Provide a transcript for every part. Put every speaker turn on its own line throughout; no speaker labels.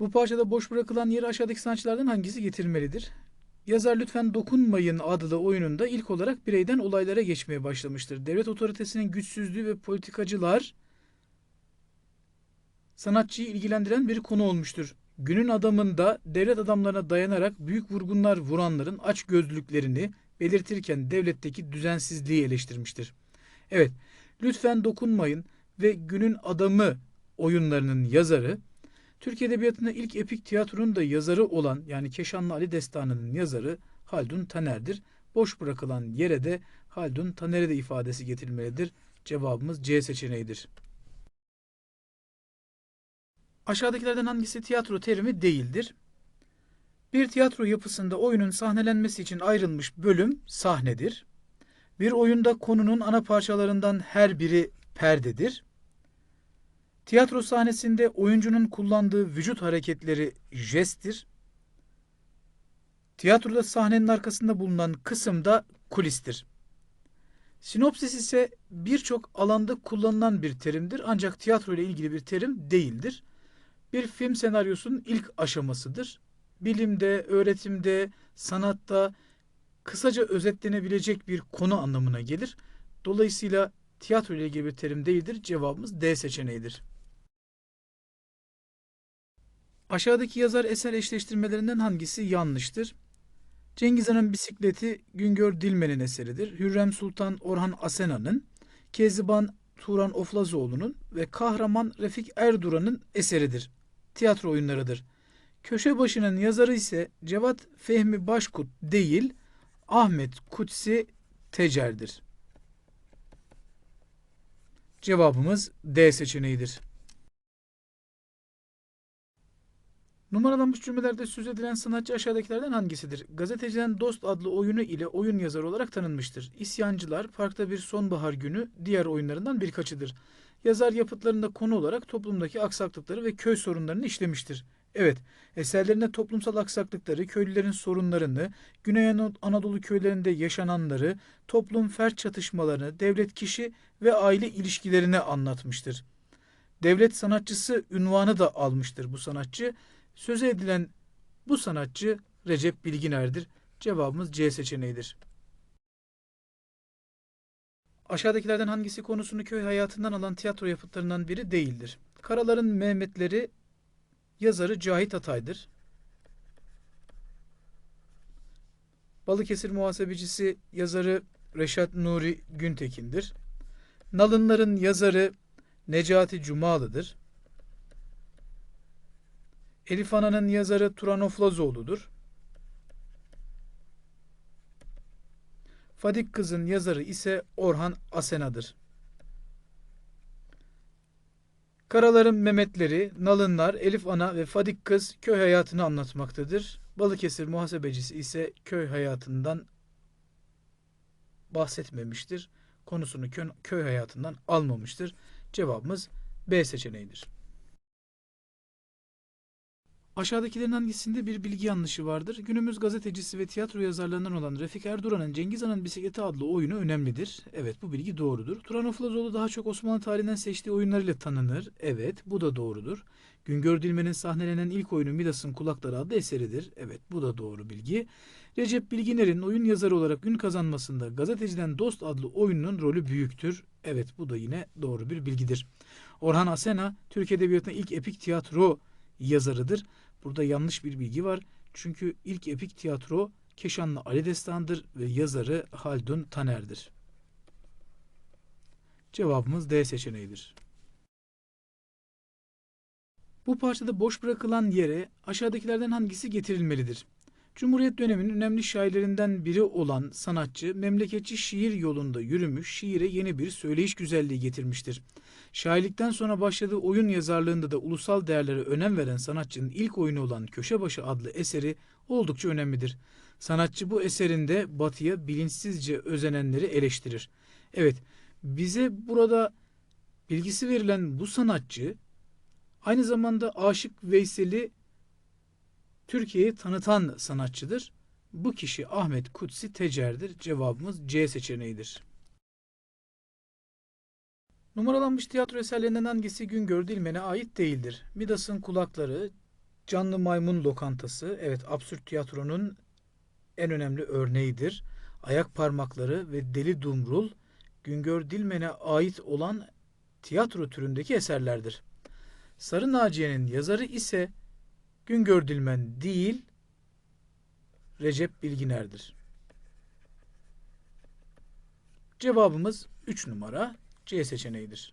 Bu parçada boş bırakılan yere aşağıdaki sanatçılardan hangisi getirilmelidir? Yazar lütfen dokunmayın adlı oyununda ilk olarak bireyden olaylara geçmeye başlamıştır. Devlet otoritesinin güçsüzlüğü ve politikacılar sanatçıyı ilgilendiren bir konu olmuştur. Günün adamında devlet adamlarına dayanarak büyük vurgunlar vuranların aç gözlüklerini belirtirken devletteki düzensizliği eleştirmiştir. Evet, lütfen dokunmayın ve günün adamı oyunlarının yazarı Türk Edebiyatı'nda ilk epik tiyatronun da yazarı olan yani Keşanlı Ali Destanı'nın yazarı Haldun Taner'dir. Boş bırakılan yere de Haldun Taner'e de ifadesi getirilmelidir. Cevabımız C seçeneğidir. Aşağıdakilerden hangisi tiyatro terimi değildir? Bir tiyatro yapısında oyunun sahnelenmesi için ayrılmış bölüm sahnedir. Bir oyunda konunun ana parçalarından her biri perdedir. Tiyatro sahnesinde oyuncunun kullandığı vücut hareketleri jesttir. Tiyatroda sahnenin arkasında bulunan kısım da kulistir. Sinopsis ise birçok alanda kullanılan bir terimdir ancak tiyatro ile ilgili bir terim değildir. Bir film senaryosunun ilk aşamasıdır. Bilimde, öğretimde, sanatta kısaca özetlenebilecek bir konu anlamına gelir. Dolayısıyla tiyatro ile ilgili bir terim değildir. Cevabımız D seçeneğidir. Aşağıdaki yazar eser eşleştirmelerinden hangisi yanlıştır? Cengiz Han'ın bisikleti Güngör Dilmen'in eseridir. Hürrem Sultan Orhan Asena'nın, Keziban Turan Oflazoğlu'nun ve Kahraman Refik Erduran'ın eseridir. Tiyatro oyunlarıdır. Köşe başının yazarı ise Cevat Fehmi Başkut değil, Ahmet Kutsi Tecer'dir. Cevabımız D seçeneğidir. Numaralanmış cümlelerde söz edilen sanatçı aşağıdakilerden hangisidir? Gazeteciden Dost adlı oyunu ile oyun yazarı olarak tanınmıştır. İsyancılar, Parkta Bir Sonbahar Günü diğer oyunlarından birkaçıdır. Yazar yapıtlarında konu olarak toplumdaki aksaklıkları ve köy sorunlarını işlemiştir. Evet, eserlerinde toplumsal aksaklıkları, köylülerin sorunlarını, Güney Anadolu köylerinde yaşananları, toplum fert çatışmalarını, devlet kişi ve aile ilişkilerini anlatmıştır. Devlet sanatçısı ünvanı da almıştır bu sanatçı. Söze edilen bu sanatçı Recep Bilginer'dir. Cevabımız C seçeneğidir. Aşağıdakilerden hangisi konusunu köy hayatından alan tiyatro yapıtlarından biri değildir? Karaların Mehmetleri yazarı Cahit Atay'dır. Balıkesir Muhasebecisi yazarı Reşat Nuri Güntekin'dir. Nalınların yazarı Necati Cumalı'dır. Elif Ana'nın yazarı Turan Oflazoğlu'dur. Fadik Kız'ın yazarı ise Orhan Asena'dır. Karaların Mehmetleri, Nalınlar, Elif Ana ve Fadik Kız köy hayatını anlatmaktadır. Balıkesir muhasebecisi ise köy hayatından bahsetmemiştir. Konusunu köy hayatından almamıştır. Cevabımız B seçeneğidir. Aşağıdakilerin hangisinde bir bilgi yanlışı vardır? Günümüz gazetecisi ve tiyatro yazarlarından olan Refik Erduran'ın Cengiz Han'ın Bisikleti adlı oyunu önemlidir. Evet bu bilgi doğrudur. Turan Oflazoğlu daha çok Osmanlı tarihinden seçtiği oyunlarıyla tanınır. Evet bu da doğrudur. Güngör Dilmen'in sahnelenen ilk oyunu Midas'ın Kulakları adlı eseridir. Evet bu da doğru bilgi. Recep Bilginer'in oyun yazarı olarak ün kazanmasında Gazeteciden Dost adlı oyunun rolü büyüktür. Evet bu da yine doğru bir bilgidir. Orhan Asena Türk Edebiyatı'nın ilk epik tiyatro yazarıdır. Burada yanlış bir bilgi var. Çünkü ilk epik tiyatro Keşanlı Ali Destan'dır ve yazarı Haldun Taner'dir. Cevabımız D seçeneğidir. Bu parçada boş bırakılan yere aşağıdakilerden hangisi getirilmelidir? Cumhuriyet döneminin önemli şairlerinden biri olan sanatçı memleketçi şiir yolunda yürümüş, şiire yeni bir söyleyiş güzelliği getirmiştir. Şairlikten sonra başladığı oyun yazarlığında da ulusal değerlere önem veren sanatçının ilk oyunu olan Köşebaşı adlı eseri oldukça önemlidir. Sanatçı bu eserinde batıya bilinçsizce özenenleri eleştirir. Evet, bize burada bilgisi verilen bu sanatçı aynı zamanda Aşık Veysel'i Türkiye'yi tanıtan sanatçıdır. Bu kişi Ahmet Kutsi Tecer'dir. Cevabımız C seçeneğidir. Numaralanmış tiyatro eserlerinden hangisi Güngör Dilmen'e ait değildir? Midas'ın Kulakları, Canlı Maymun Lokantası, evet absürt tiyatronun en önemli örneğidir. Ayak parmakları ve Deli Dumrul, Güngör Dilmen'e ait olan tiyatro türündeki eserlerdir. Sarı Naciye'nin yazarı ise Güngör Dilmen değil, Recep Bilginer'dir. Cevabımız 3 numara C seçeneğidir.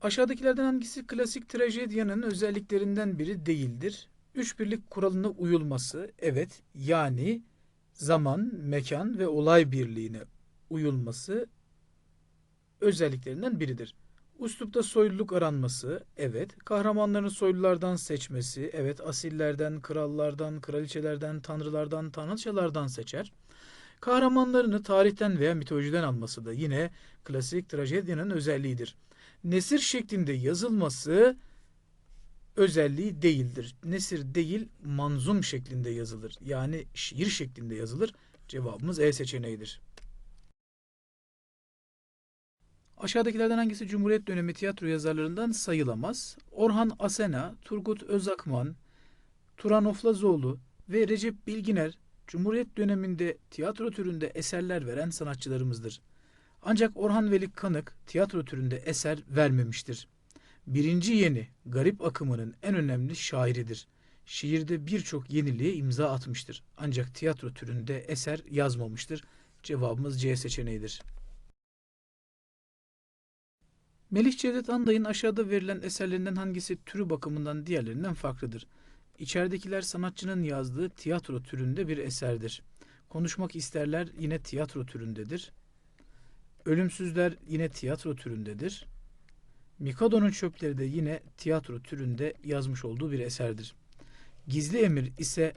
Aşağıdakilerden hangisi klasik trajedyanın özelliklerinden biri değildir? Üç birlik kuralına uyulması, evet, yani zaman, mekan ve olay birliğine uyulması özelliklerinden biridir. Uslupta soyluluk aranması, evet. Kahramanların soylulardan seçmesi, evet. Asillerden, krallardan, kraliçelerden, tanrılardan, tanrıçalardan seçer. Kahramanlarını tarihten veya mitolojiden alması da yine klasik trajedyanın özelliğidir. Nesir şeklinde yazılması özelliği değildir. Nesir değil, manzum şeklinde yazılır. Yani şiir şeklinde yazılır. Cevabımız E seçeneğidir. Aşağıdakilerden hangisi Cumhuriyet dönemi tiyatro yazarlarından sayılamaz? Orhan Asena, Turgut Özakman, Turan Oflazoğlu ve Recep Bilginer Cumhuriyet döneminde tiyatro türünde eserler veren sanatçılarımızdır. Ancak Orhan Veli Kanık tiyatro türünde eser vermemiştir. Birinci yeni, garip akımının en önemli şairidir. Şiirde birçok yeniliğe imza atmıştır. Ancak tiyatro türünde eser yazmamıştır. Cevabımız C seçeneğidir. Melih Cevdet Anday'ın aşağıda verilen eserlerinden hangisi türü bakımından diğerlerinden farklıdır? İçeridekiler sanatçının yazdığı tiyatro türünde bir eserdir. Konuşmak isterler yine tiyatro türündedir. Ölümsüzler yine tiyatro türündedir. Mikado'nun çöpleri de yine tiyatro türünde yazmış olduğu bir eserdir. Gizli Emir ise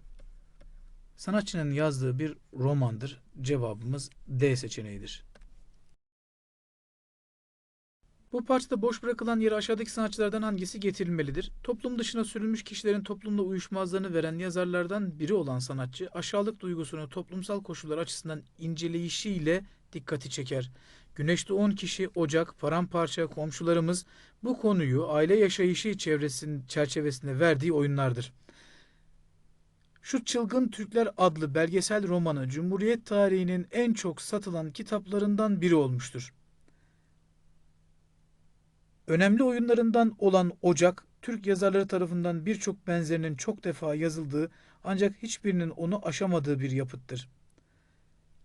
sanatçının yazdığı bir romandır. Cevabımız D seçeneğidir. Bu parçada boş bırakılan yere aşağıdaki sanatçılardan hangisi getirilmelidir? Toplum dışına sürülmüş kişilerin toplumla uyuşmazlığını veren yazarlardan biri olan sanatçı, aşağılık duygusunu toplumsal koşullar açısından inceleyişiyle dikkati çeker. Güneşte 10 kişi, ocak, paramparça, komşularımız bu konuyu aile yaşayışı çevresinin çerçevesinde verdiği oyunlardır. Şu Çılgın Türkler adlı belgesel romanı Cumhuriyet tarihinin en çok satılan kitaplarından biri olmuştur. Önemli oyunlarından olan Ocak, Türk yazarları tarafından birçok benzerinin çok defa yazıldığı ancak hiçbirinin onu aşamadığı bir yapıttır.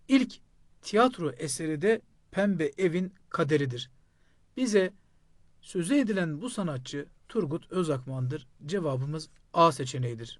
İlk tiyatro eseri de Pembe Evin Kaderidir. Bize sözü edilen bu sanatçı Turgut Özakman'dır. Cevabımız A seçeneğidir.